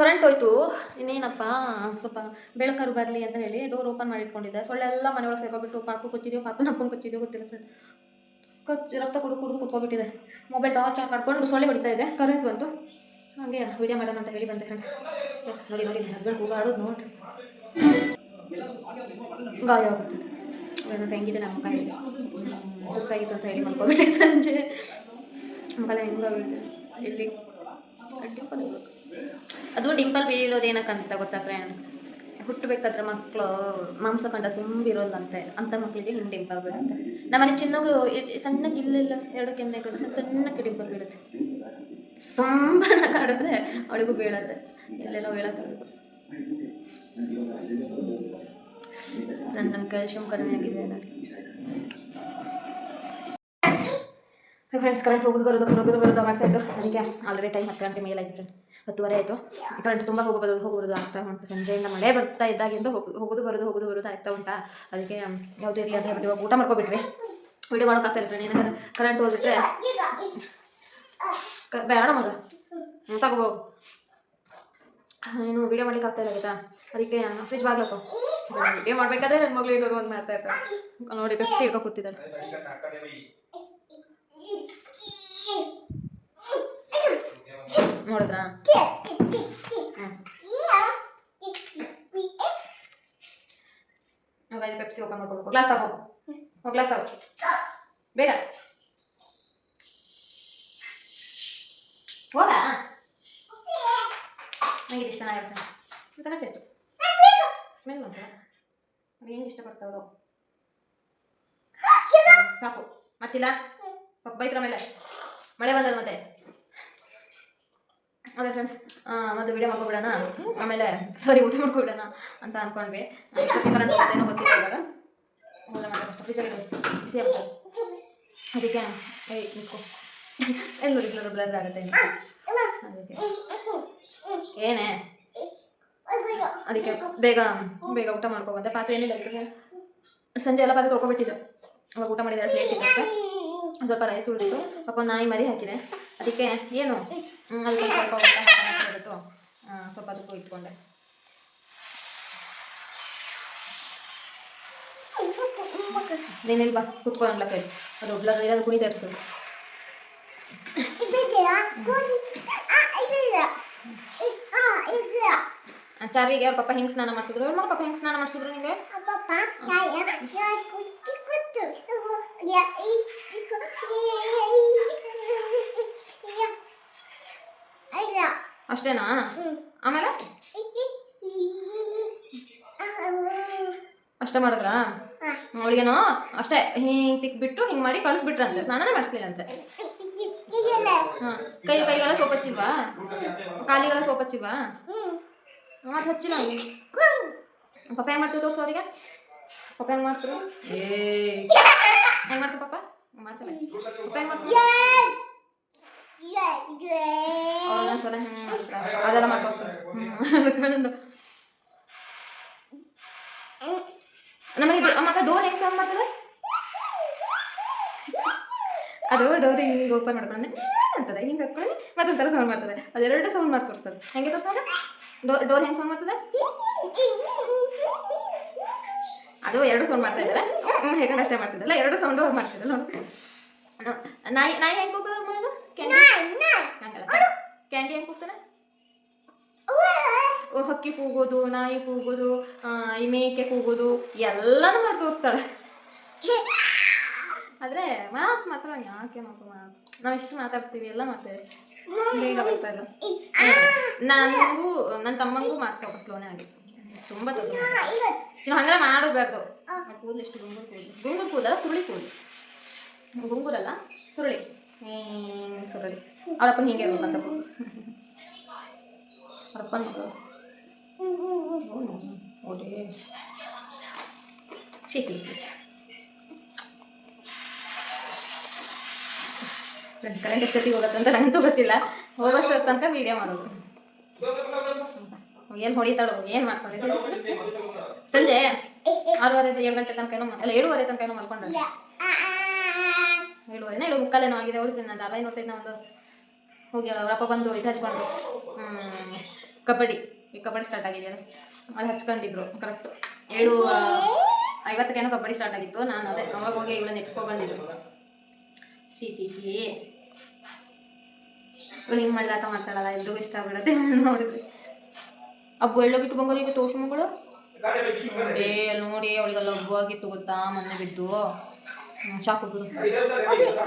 ಕರೆಂಟ್ ಹೋಯ್ತು. ಇನ್ನೇನಪ್ಪ? ಸ್ವಲ್ಪ ಬೆಳಕರು ಬರಲಿ ಅಂತ ಹೇಳಿ ಡೋರ್ ಓಪನ್ ಮಾಡಿ ಇಟ್ಕೊಂಡಿದ್ದೆ. ಸೊಳ್ಳೆ ಎಲ್ಲ ಮನೆಯೊಳಗೆ ಸೇರ್ಕೊಬಿಟ್ಟು ಪಾಪು ಕೊಚ್ಚಿದ್ಯೋ ಪಾಪು ನಪ್ಪಂಗೆ ಕೊಚ್ಚಿದ್ಯೋ ಗೊತ್ತಿಲ್ಲ ಸರ್. ಕಚ್ಚಿ ರಕ್ತ ಕುಡು ಕುಡಿದು ಕುತ್ಕೊಬಿಟ್ಟಿದೆ. ಮೊಬೈಲ್ ಟಾರ್ಚ್ ಮಾಡ್ಕೊಂಡು ಸೊಳ್ಳೆ ಹೊಡಿತಾ ಇದೆ. ಕರೆಂಟ್ ಬಂತು. ಹಾಗೆ ವಿಡಿಯೋ ಮಾಡೋಣ ಅಂತ ಹೇಳಿ ಬಂದೆ ಫ್ರೆಂಡ್ಸ್ ನೋಡಿ ನೋಡಿ ಹಸ್ಬೆಂಡ್ ಕೂಗಾಡೋದು ನೋಡಿರಿ. ಗಾಯ ಆಗುತ್ತೆ ಹೆಂಗಿದೆ ನಮ್ಮ ಕೈ ಸುಸ್ತಾಗಿತ್ತು ಅಂತ ಹೇಳಿ ಮಲ್ಕೊಬಿಟ್ಟೆ ಸಂಜೆ. ಆಮೇಲೆ ಹೆಂಗಾಗುತ್ತೆ ಇಲ್ಲಿ ಡಿಂಪಲ್ ಅದು ಡಿಂಪಲ್ ಬೀಳೋದು ಏನಕ್ಕಂತ ಗೊತ್ತಾ ಫ್ರೆಂಡ್ ಹುಟ್ಟಬೇಕಾದ್ರೆ ಮಕ್ಕಳು ಮಾಂಸಖಂಡ ತುಂಬಿರೋಲ್ಲಂತೆ ಅಂಥ ಮಕ್ಕಳಿಗೆ ಹಿಂಗೆ ಡಿಂಪಲ್ ಬೀಳುತ್ತೆ. ನಮ್ಮನೆ ಚಿನ್ನಗೂ ಸಣ್ಣಗೆ ಸಣ್ಣ ಇಲ್ಲ ಎರಡು ಕೆಂದೆ ಸಣ್ಣ ಸಣ್ಣಕ್ಕೆ ಡಿಂಪಲ್ ಬೀಳುತ್ತೆ. ತುಂಬ ಕಾಡಿದ್ರೆ ಅವಳಿಗೂ ಬೀಳತ್ತೆ. ಎಲ್ಲೆಲ್ಲೋ ಅವಳಿಗೂ. ನನ್ನ ಕ್ಯಾಲ್ಶಿಯಂ ಕಡಿಮೆ ಆಗಿದೆ ಸೊ ಫ್ರೆಂಡ್ಸ್ ಕರೆಂಟ್ ಹೋಗೋದು ಬರೋದು ಹೋಗೋದು ಬರೋದು ಮಾಡ್ತಾ ಇದ್ದು ಅದಕ್ಕೆ ಆಲ್ರೆಡಿ ಟೈಮ್ ಹತ್ತು ಗಂಟೆ ಮೇಲೆ ಆಯ್ತು ಫ್ರೆಂಡ್ ಹತ್ತುವರೆ ಆಯಿತು ಕರೆಂಟ್ ತುಂಬ ಹೋಗೋ ಬರೋದು ಹೋಗಿ ಬರೋದು ಆಗ್ತಾ ಉಂಟು ಸಂಜೆಯಿಂದ ಮಳೆ ಬರ್ತಾ ಇದ್ದಾಗಿಂದ ಹೋಗಿ ಹೋಗೋದು ಬರೋದು ಹೋಗೋದು ಬರೋದು ಆಗ್ತಾ ಉಂಟಾ ಅದಕ್ಕೆ ಯಾವುದೇ ರೀತಿ ಅಂತ ಇವಾಗ ಊಟ ಮಾಡ್ಕೊಬಿಟ್ವಿ ವಿಡಿಯೋ ಮಾಡೋಕ್ಕಾಗ್ತಾ ಇಲ್ಲ ಏನಂದ್ರೆ ಕರೆಂಟ್ ಹೋಗ್ಬಿಟ್ರೆ ಬೇಡ ಮಗ ತಗೋಬೋದು ಏನು ವಿಡಿಯೋ ಮಾಡ್ಲಿಕ್ಕೆ ಆಗ್ತಾ ಇಲ್ಲ ಆಯ್ತಾ ಅದಕ್ಕೆ ಫ್ರಿಜ್ ಬಾಗ್ಲಕ್ಕ ವಿಡಿಯೋ ಮಾಡಬೇಕಾದ್ರೆ ನನ್ನ ಮಗಳು ಇರೋರು ಒಂದು ಮಾಡ್ತಾ ಇರ್ತಾರೆ ನೋಡಿ ಪೆಪ್ಸಿ ಹಿಡ್ಕೊ ಕೂತಿದ್ದಾಳೆ ನೋಡಿದ್ರಾ? ಪೆಪ್ಸಿ ಓಪನ್ ಮಾಡ್ಕೊಳ್ಬೇಕು ಗ್ಲಾಸ್ ತಗೋ. ಹೋಗಿ ಗ್ಲಾಸ್ ತಗೋ. ಬೇಗ. ಹೋಗ? ನನಗೆ ಇಷ್ಟ ಚೆನ್ನಾಗಿರುತ್ತೆ ಒಂಥರ ಟೇಸ್ಟ್ ಸ್ಮೆಲ್ ಒಂಥರ. ಅವ್ರು ಹೆಂಗೆ ಇಷ್ಟಪಡ್ತಾವರು ಸಾಕು. ಮತ್ತಿಲ್ಲ? ಪಾಪ ಮೇಲೆ. ಮಳೆ ಬಂದದ ಮತ್ತೆ. ಅದೇ ಫ್ರೆಂಡ್ಸ್ ಒಂದು ವಿಡಿಯೋ ಮಾಡ್ಕೊಬಿಡೋಣ. ಆಮೇಲೆ ಸಾರಿ ಊಟ ಮಾಡ್ಕೊಬಿಡೋಣ ಅಂತ ಅಂದ್ಕೊಂಡ್ವಿ ಕರೆಂಟ್ ಏನೋ ಗೊತ್ತಿಲ್ಲ ಅದಕ್ಕೆ ಏಯ್ ನಿಂತ್ಕೊ. ಎಲ್ಲಿ ನೋಡಿದ್ರು ಬ್ಲರ್ ಆಗುತ್ತೆ. ಅದಕ್ಕೆ. ಏನೇ? ಅದಕ್ಕೆ ಬೇಗ ಬೇಗ ಊಟ ಮಾಡ್ಕೊ ಬಂದೆ ಪಾತ್ರೆ ಏನಿಲ್ಲ ಸಂಜೆ ಎಲ್ಲ ಪಾತ್ರೆ ತೊಳ್ಕೊಬಿಟ್ಟಿದ್ದು. ಅವಾಗ ಊಟ ಮಾಡಿದ್ರೆ ಪ್ಲೇಟ್ ಇತ್ತು ಸ್ವಲ್ಪ ರೈಸ್ ಉಳಿದಿತ್ತು. ಪಾಪ ನಾಯಿ ಮರಿ ಹಾಕಿದೆ. ಅದಕ್ಕೆ, ಏನು? ಒಂದ್ ಸ್ವಲ್ಪ ಊಟ ಆ, ಸ್ವಲ್ಪ ಅದಕ್ಕೂ ಇಟ್ಕೊಂಡೆ ನೀನಿಲ್ಲಿ ಬಾ ಕುತ್ಕೊಳ್ಳ ಕೈ ಅದು ಬ್ಲರ್ ಇರೋದು ಕುಣಿತಾ ಇರ್ತದೆ ಚಾರಿಗೆ ಅವ್ರ ಪಾಪ ಹೆಂಗೆ ಸ್ನಾನ ಮಾಡಿಸಿದ್ರು ಮಗ ಪಪ್ಪ ಹೆಂಗೆ ಸ್ನಾನ ಮಾಡಿಸಿದ್ರು ನಿಂಗೆ ಅಷ್ಟೇನಾ? ಆಮೇಲೆ? ಅಷ್ಟೇ ಮಾಡಿದ್ರಾ? ಅವಳಿಗೇನೋ ಅಷ್ಟೇ ಹಿಂಗೆ ತಿಕ್ಬಿಟ್ಟು ಹಿಂಗೆ ಮಾಡಿ ಕಳಿಸ್ಬಿಟ್ರಂತೆ ಸ್ನಾನನೇ ಮಾಡಿಸ್ಲಿಲ್ಲಂತೆ. ಹಾಂ. ಕೈ ಕೈಗೆಲ್ಲ ಸೋಪ್ ಹಚ್ಚಿಲ್ವಾ? ಕಾಲಿಗೆಲ್ಲ ಸೋಪ್ ಹಚ್ಚಿಲ್ವಾ? ಮತ್ತೆ ಹಚ್ಚಿಲ್ಲ ಪಪ್ಪ ಹೆಂಗೆ ಮಾಡ್ತೀವಿ ತೋರ್ಸು ಅವರಿಗೆ. ಪಪ್ಪ ಹೆಂಗೆ ಮಾಡ್ತಿರು ಏ ಹೆಂಗೆ ಮಾಡ್ತೀವಿ ಪಪ್ಪ? ಮಾಡ್ತಾರೆ ಪಪ್ಪ ಹೆಂಗೆ ಮಾಡ್ತೀವಿ ಅದೆಲ್ಲ ಮಾಡ್ತೋರ್ಸ್ತಾರೆ ಹ್ಞೂ ನಮಗೆ ಮತ್ತೆ ಡೋರ್ ಹೆಂಗೆ ಸೌಂಡ್ ಮಾಡ್ತದೆ? ಅದು ಡೋರ್ ಹಿಂಗೆ ಓಪನ್ ಮಾಡ್ಕೊಂಡೆ ಅಂತದೆ ಹಿಂಗೆ ಹಾಕ್ಕೊಂಡು ಮತ್ತೊಂಥರ ಸೌಂಡ್ ಮಾಡ್ತದೆ. ಅದೆರಡು ಸೌಂಡ್ ಮಾಡಿ ತೋರಿಸ್ತದೆ ಹೆಂಗೆ ತೋರಿಸೋದು? ಡೋರ್ ಡೋರ್ ಹೆಂಗೆ ಸೌಂಡ್ ಮಾಡ್ತದೆ? ಅದು ಎರಡು ಸೌಂಡ್ ಮಾಡ್ತಾ ಇದ್ದಾರೆ. ಹೇಗಂಡು ಅಷ್ಟೇ ಮಾಡ್ತಿದ್ದಲ್ಲ ಎರಡು ಸೌಂಡು ಮಾಡ್ತಿದ್ದಲ್ಲ ನೋಡಿ. ನಾಯಿ ನಾಯಿ ಹೆಂಗೆ ಕೂತದ ಅಮ್ಮ ಇದು ಕ್ಯಾಂಡಿ ಹೆಂಗೆ ಕೂಗ್ತಾನೆ ಓ, ಹಕ್ಕಿ ಕೂಗೋದು ನಾಯಿ ಕೂಗೋದು ಈ ಮೇಕೆ ಕೂಗೋದು ಎಲ್ಲನೂ ಮಾಡಿ ತೋರಿಸ್ತಾಳೆ. ಆದರೆ ಮಾತು ಮಾತ್ರ ಯಾಕೆ ಮಗು ಮಾತು? ನಾವು ಎಷ್ಟು ಮಾತಾಡ್ಸ್ತೀವಿ ಎಲ್ಲ ಮಾಡ್ತೇವೆ ಬೇಗ ಬರ್ತಾ ಇಲ್ಲ. ನನಗೂ ನನ್ನ ತಮ್ಮಂಗೂ ಮಾತು ಸ್ವಲ್ಪ ಸ್ಲೋನೇ ಆಗಿತ್ತು. ತುಂಬ ದೊಡ್ಡ ಹಂಗಾರೆ ಮಾಡಬಾರ್ದು. ಕೂದಲು ಎಷ್ಟು ಗುಂಗುರು ಕೂದಲು? ಗುಂಗುರು ಕೂದಲ? ಸುರುಳಿ ಕೂದಲು. ಗುಂಗುರಲ್ಲ ಸುರುಳಿ. ಸುರುಳಿ. ಅವರಪ್ಪನ ಹಿಂಗೆ ಕೂದಲು ಅವರಪ್ಪನ ಓಡೇ ಶಿ ಶಿ ಶಿ ಕರೆಂಟ್ ಎಷ್ಟೊತ್ತಿಗೆ ಹೋಗುತ್ತೆ ಅಂತ ನಂಗಂತೂ ಗೊತ್ತಿಲ್ಲ. ಹೋಗೋಷ್ಟು ತನಕ ವೀಡಿಯೋ ಮಾಡೋದು. ಏನು ಹೊಡಿತಾಳು ಏನು ಮಾಡ್ಕೊಂಡಿದ್ದೆ? ಸಂಜೆ ಆರೂವರೆ ಏಳು ಗಂಟೆ ತನಕ ಏನೋ ಅಲ್ಲ ಏಳುವರೆ ತನಕ ಏನೋ ಮಲ್ಕೊಂಡ್ರೆ ಏಳುವರೆನೇ ಏಳು ಮುಕ್ಕಾಲೇನೋ ಆಗಿದೆ ಹೋಗಿ ನಾನು ಧಾರಾವಾಹಿ ನೋಡ್ತಿದ್ದೆ ಒಂದು? ಹೋಗಿ ಅವರಪ್ಪ ಬಂದು ಇದು ಹಚ್ಕೊಂಡ್ರು. ಹ್ಮ್, ಕಬಡ್ಡಿ. ಈಗ ಕಬಡ್ಡಿ ಸ್ಟಾರ್ಟ್ ಆಗಿದೆಯಲ್ಲ? ಅದು ಹಚ್ಕೊಂಡಿದ್ರು ಕರೆಕ್ಟ್ ಏಳು ಐವತ್ತಕ್ಕೇನೋ ಕಬಡ್ಡಿ ಸ್ಟಾರ್ಟ್ ಆಗಿತ್ತು ನಾನು ಅದೇ ಅವಾಗ ಹೋಗಿ ಇವಳನ್ನ ನೆಕ್ಸ್ಕೊ ಬಂದಿದ್ರು ಸಿ ಚಿ ಚಿ ಇವಳು ಹಿಂಗೆ ಮಾಡ್ಲಾಟ ಮಾಡ್ತಾಳಲ್ಲ ಎಲ್ರಿಗೂ ಇಷ್ಟ ಆಗ್ಬಿಡತ್ತೆ ನೋಡಿದ್ರಿ. ಅಬ್ಬು ಎಳ್ಳೋಗಿಟ್ಟು ಈಗ ತೋರ್ಸು ಮಗಳು? ನೋಡಿ ಅವಳಿಗೆ ಲಬ್ಬು ಆಗಿತ್ತು ಗೊತ್ತಾ ಮೊನ್ನೆ ಬಿದ್ದು. ಶಾಕ್ ಬಿಡು.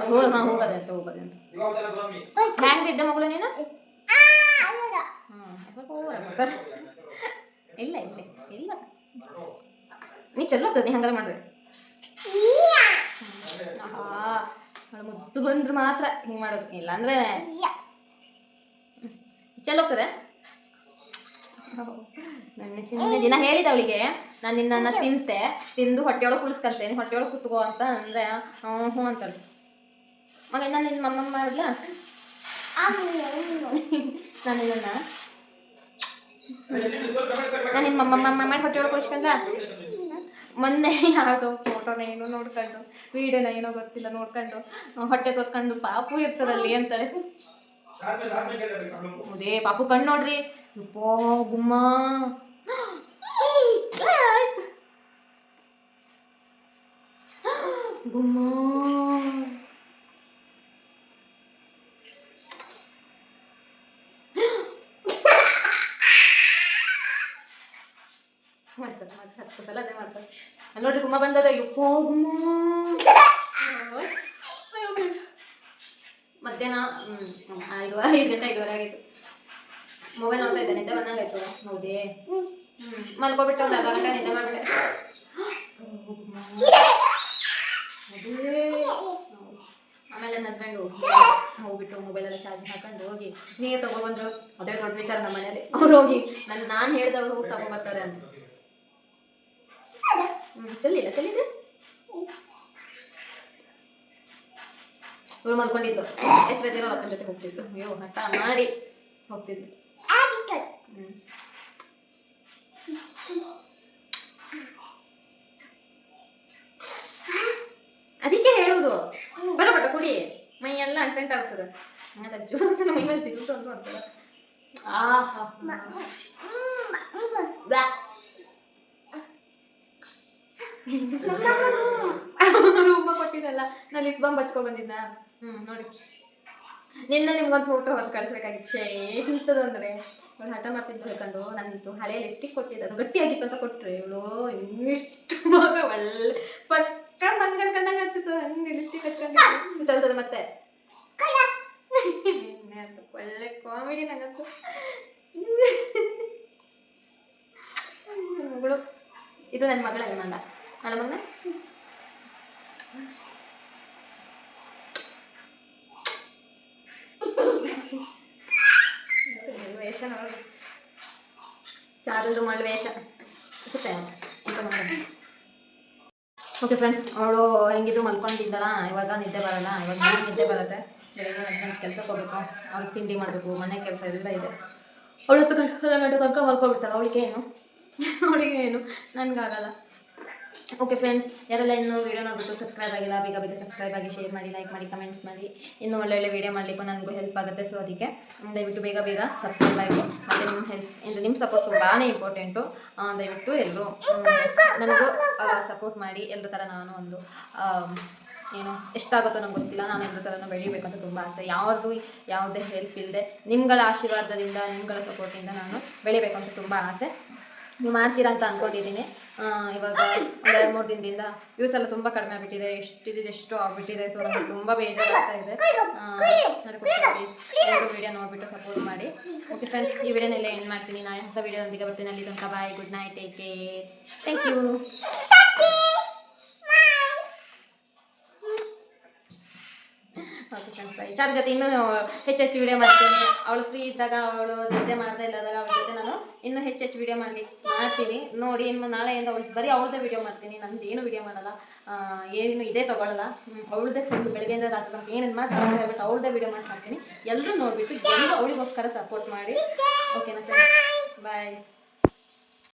ಹೋಗ ಹಾಂ ಹೋಗದೆ ಅಂತ ಹೋಗದೆ ಅಂತ. ಹ್ಯಾಂಗ್ ಬಿದ್ದೆ ಮಗಳು ನೀನು. ಇಲ್ಲ ಇಲ್ಲ ಇಲ್ಲ. ನೀ ಚಲೋ ಆಗ್ತದೆ ನೀ ಹಂಗೆಲ್ಲ ಮಾಡ್ರಿ ಮುದ್ದು ಬಂದ್ರೆ ಮಾತ್ರ ಹಿಂಗೆ ಮಾಡೋದು. ಇಲ್ಲಾಂದ್ರೆ ಚಲೋ ಹೋಗ್ತದೆ ನನ್ನ ಹಿಂದಿನ ದಿನ ಹೇಳಿದ ಅವಳಿಗೆ, ನಾನು ನಿನ್ನನ್ನು ತಿಂತೆ, ತಿಂದು ಹೊಟ್ಟೆಯೊಳಗೆ ಕುಳಿಸ್ಕೊಂತೇನೆ ಹೊಟ್ಟೆಯೊಳಗೆ ಕುತ್ಕೋ ಅಂತ ಅಂದರೆ ಹ್ಞೂ ಅಂತಾಳೆ. ಮಗ ನಾನು ನಿನ್ನ ಮಮ್ಮ ಮಾಡಲ ನಾನು ನಾನು ನಿನ್ನ ಮಮ್ಮ ಮಮ್ಮ ಮಾಡಿ ಹೊಟ್ಟೆಯೊಳಗೆ ಕುಳಿಸ್ಕೊಂಡ ಮೊನ್ನೆ ಯಾವುದೋ ಫೋಟೋನ ಏನೋ ನೋಡ್ಕೊಂಡು ವೀಡಿಯೋನ ಏನೋ ಗೊತ್ತಿಲ್ಲ, ನೋಡ್ಕೊಂಡು, ಹೊಟ್ಟೆ ತೋರಿಸ್ಕೊಂಡು ಪಾಪು ಇರ್ತದಲ್ಲಿ ಅಂತಾಳೆ. ಅದೇ ಪಾಪು ಕಣ್ಣು ನೋಡ್ರಿ. ಯಪ್ಪಾ, ಗುಮ್ಮ. ಗುಮ್ಮ. ಮಾಡ್ತಾರೆ ಮಾಡ್ತಾರೆ ಅದೇ ಮಾಡ್ತಾರೆ ನೋಡ್ರಿ, ಗುಮ್ಮ ಬಂದದ. ಯಪ್ಪ, ಗುಮ್ಮ ಓಯ್. ಅಯ್ಯೋ ಬೇಡ. ಮಧ್ಯಾಹ್ನ ಐದು ಐದು ಗಂಟೆ ಐದುವರೆ ಆಗಿತ್ತು. ಮೊಬೈಲ್ ನೋಡ್ತಾ ಇದ್ದೆ ನಿದ್ದೆ ಬಂದಂಗಾಯ್ತು ಹೌದೇ? ಹ್ಞೂ ಮಲ್ಕೊಬಿಟ್ಟು ಒಂದು ಅರ್ಧ ಗಂಟೆ ನಿದ್ದೆ ಮಾಡಿಬಿಟ್ಟೆ. ಆಮೇಲೆ ನನ್ನ ಹಸ್ಬೆಂಡು ಹೋಗ್ಬಿಟ್ಟು ಮೊಬೈಲೆಲ್ಲ ಚಾರ್ಜ್ ಹಾಕೊಂಡು ಹೋಗಿ ನೀರು ತಗೊಬಂದ್ರು ಅದೇ ದೊಡ್ಡ ವಿಚಾರ ನಮ್ಮ ಮನೇಲಿ ಅವ್ರು ಹೋಗಿ ನನ್ನ ನಾನು ಹೇಳ್ದವ್ರು ಹೋಗಿ ತಗೊಬರ್ತಾರೆ ಅಂತ. ಹ್ಞೂ ಚೆಲ್ಲಿಲ್ಲ ಚೆಲ್ಲಿದೆ ಇವಳು ಮಲ್ಕೊಂಡಿದ್ದು. ಎಚ್ಚರದಿರೋ ಅಕ್ಕನ ಜೊತೆ ಹೋಗ್ತಿದ್ದು ಅಯ್ಯೋ ಹಠ ಮಾಡಿ ಹೋಗ್ತಿದ್ವಿ. ಅದಕ್ಕೆ ಹೇಳುವುದು. ಬಡ ಬಡ ಕುಡಿ. ಮೈ ಎಲ್ಲ ಅಂಟೆಂಟ್ ಆಗ್ತದೆ. ಮೈ ಮೇಲೆ ಅಂತ ಅಂತದ ಆಹಾ. ಉಮ್ಮ ಕೊಟ್ಟಿದ್ದಲ್ಲ. ನಾನು ಲಿಪ್ ಬಾಂಬ್ ಹಚ್ಕೊ ಬಂದಿದ್ದ ಹ್ಞೂ ನೋಡಿ. ನಿನ್ನೆ ನಿಮ್ಗೊಂದು ಫೋಟೋ ಹೊತ್ತು ಕಳಿಸ್ಬೇಕಾಗಿತ್ತು ಶೇ ಎಂಥದಂದ್ರೆ ಇವಳು ಹಠ ಮಾಡ್ತಿದ್ದು ಹೇಳ್ಕೊಂಡು ನಂದು ಹಳೆ ಲಿಪ್ಸ್ಟಿಕ್ ಕೊಟ್ಟಿದ್ದು ಅದು ಗಟ್ಟಿಯಾಗಿತ್ತು ಅಂತ ಕೊಟ್ಟರೆ ಇವಳು ಇನ್ನಿಷ್ಟು ಒಳ್ಳೆ ಪಕ್ಕ ಮಂಗನ್ ಕಂಡಂಗೆ ಆಗ್ತಿತ್ತು ಹಂಗೆ ಲಿಪ್ಸ್ಟಿಕ್ ಹಚ್ಕೊಂಡು. ಚಲ್ತದೆ ಮತ್ತೆ. ಒಳ್ಳೆ ಕಾಮಿಡಿ ನನಗಂತು ಮಗಳು. ಇದು ನನ್ನ ಮಗಳ ಅಲ್ಲ ಮಗನ ವೇಷ ನೋಡಿ. ಮಾಡಿ ವೇಷ. ಓಕೆ ಫ್ರೆಂಡ್ಸ್ ಅವಳು ಹೆಂಗಿದ್ರು ಮಲ್ಕೊಂಡಿದ್ದಾಳ? ಇವಾಗ ನಿದ್ದೆ ಬರಲ್ಲ. ಇವಾಗ ನಿದ್ದೆ ಬರುತ್ತೆ. ಬೆಳಗ್ಗೆ ಹೋಗ್ಬೇಕು. ಅವ್ಳಿಗೆ ತಿಂಡಿ ಮಾಡಬೇಕು. ಮನೆ ಕೆಲಸ ಎಲ್ಲ ಇದೆ. ಅವಳು ಹತ್ತು ಗಂಟೆ ಗಂಟೆ ತನಕ ಮಲ್ಕೊಬಿಡ್ತಾಳೆ ಅವಳಿಗೆ ಏನು ಅವಳಿಗೆ ಏನು ನನಗಾಗಲ್ಲ. ಓಕೆ ಫ್ರೆಂಡ್ಸ್ ಯಾರೆಲ್ಲ ಇನ್ನೂ ವೀಡಿಯೋ ನೋಡ್ಬಿಟ್ಟು ಸಬ್ಸ್ಕ್ರೈಬ್ ಆಗಿಲ್ಲ, ಬೇಗ ಬೇಗ ಸಬ್ಸ್ಕ್ರೈಬ್ ಆಗಿ ಶೇರ್ ಮಾಡಿ ಲೈಕ್ ಮಾಡಿ ಕಮೆಂಟ್ಸ್ ಮಾಡಿ. ಇನ್ನೂ ಒಳ್ಳೊಳ್ಳೆ ವೀಡಿಯೋ ಮಾಡಲಿಕ್ಕೂ ನನಗೂ ಹೆಲ್ಪ್ ಆಗುತ್ತೆ ಸೊ ಅದಕ್ಕೆ ದಯವಿಟ್ಟು ಬೇಗ ಬೇಗ ಸಬ್ಸ್ಕ್ರೈಬ್ ಆಗಿ. ಮತ್ತು ನಿಮ್ಮ ಹೆಲ್ಪ್ ಅಂದರೆ ನಿಮ್ಮ ಸಪೋರ್ಟ್ ತುಂಬಾ ಇಂಪಾರ್ಟೆಂಟು ದಯವಿಟ್ಟು ಎಲ್ಲರೂ ನನಗೂ ಸಪೋರ್ಟ್ ಮಾಡಿ. ಎಲ್ಲರ ಥರ ನಾನು ಒಂದು ಏನು, ಎಷ್ಟಾಗುತ್ತೋ ನಂಗೆ ಗೊತ್ತಿಲ್ಲ. ನಾನು ಎಲ್ಲರ ಥರನೂ ಅಂತ ತುಂಬ ಆಸೆ. ಯಾವ್ದು ಯಾವುದೇ ಹೆಲ್ಪ್ ಇಲ್ಲದೆ ನಿಮ್ಗಳ ಆಶೀರ್ವಾದದಿಂದ, ನಿಮ್ಗಳ ಸಪೋರ್ಟಿಂದ ನಾನು ಬೆಳಿಬೇಕು ಅಂತ ತುಂಬ ಆಸೆ. ನೀವು ಮಾಡ್ತೀರಾ ಅಂತ ಅಂದ್ಕೊಂಡಿದ್ದೀನಿ ಇವಾಗ ಒಂದು ಎರಡು ಮೂರು ದಿನದಿಂದ ಯೂಸ್ ಎಲ್ಲ ತುಂಬ ಕಡಿಮೆ ಆಗಿಬಿಟ್ಟಿದೆ. ಎಷ್ಟಿದೆ ಎಷ್ಟು ಆಗಿಬಿಟ್ಟಿದೆ. ಸೊ ನಮಗೆ ತುಂಬ ಬೇಜಾರಾಗ್ತಾ ಇದೆ. ಅದಕ್ಕೋಸ್ಕರ ಎಲ್ಲರೂ ವಿಡಿಯೋ ನೋಡಿಬಿಟ್ಟು ಸಪೋರ್ಟ್ ಮಾಡಿ. ಓಕೆ ಫ್ರೆಂಡ್ಸ್ ಈ ವಿಡಿಯೋನೆಲ್ಲ ಎಂಡ್ ಮಾಡ್ತೀನಿ. ನಾನು ಹೊಸ ವೀಡಿಯೋದೊಂದಿಗೆ ಬರ್ತೀನಿ. ಅಲ್ಲಿ ತನಕ bye good night take care thank you okay ಕಾಣಿಸ್ತಾ ಬಾಯ್ ಚಾರ್ ಜೊತೆ ಇನ್ನೂ ಹೆಚ್ಚೆಚ್ಚು ವಿಡಿಯೋ ಮಾಡ್ತೀನಿ ಅವಳು ಫ್ರೀ ಇದ್ದಾಗ ಅವಳು ನಿದ್ದೆ ಮಾಡ್ತಾ ಇಲ್ಲದಾಗ ಅವಳ ಜೊತೆ ನಾನು ಇನ್ನೂ ಹೆಚ್ಚೆಚ್ಚು ವಿಡಿಯೋ ಮಾಡಲಿ ಮಾಡ್ತೀನಿ. ನೋಡಿ, ಇನ್ನು ನಾಳೆಯಿಂದ ಅವಳು ಬರೀ ಅವ್ರದ್ದೇ ವಿಡಿಯೋ ಮಾಡ್ತೀನಿ. ನಂದು ಏನು ವಿಡಿಯೋ ಮಾಡಲ್ಲ. ಏನು ಇದೇ ತೊಗೊಳ್ಳಲ್ಲ ಅವಳದೇ ಫುಲ್ ಬೆಳಗ್ಗೆಯಿಂದ ರಾತ್ರಿ ಏನೇನು ಮಾಡ್ತಾರೆ ಹೇಳ್ಬಿಟ್ಟು ಅವಳದೇ ವಿಡಿಯೋ ಮಾಡ್ತೀನಿ ಎಲ್ಲರೂ ನೋಡಿಬಿಟ್ಟು ಎಲ್ಲರೂ ಅವಳಿಗೋಸ್ಕರ ಸಪೋರ್ಟ್ ಮಾಡಿ. ಓಕೆನಾ ಸರ್ ಬಾಯ್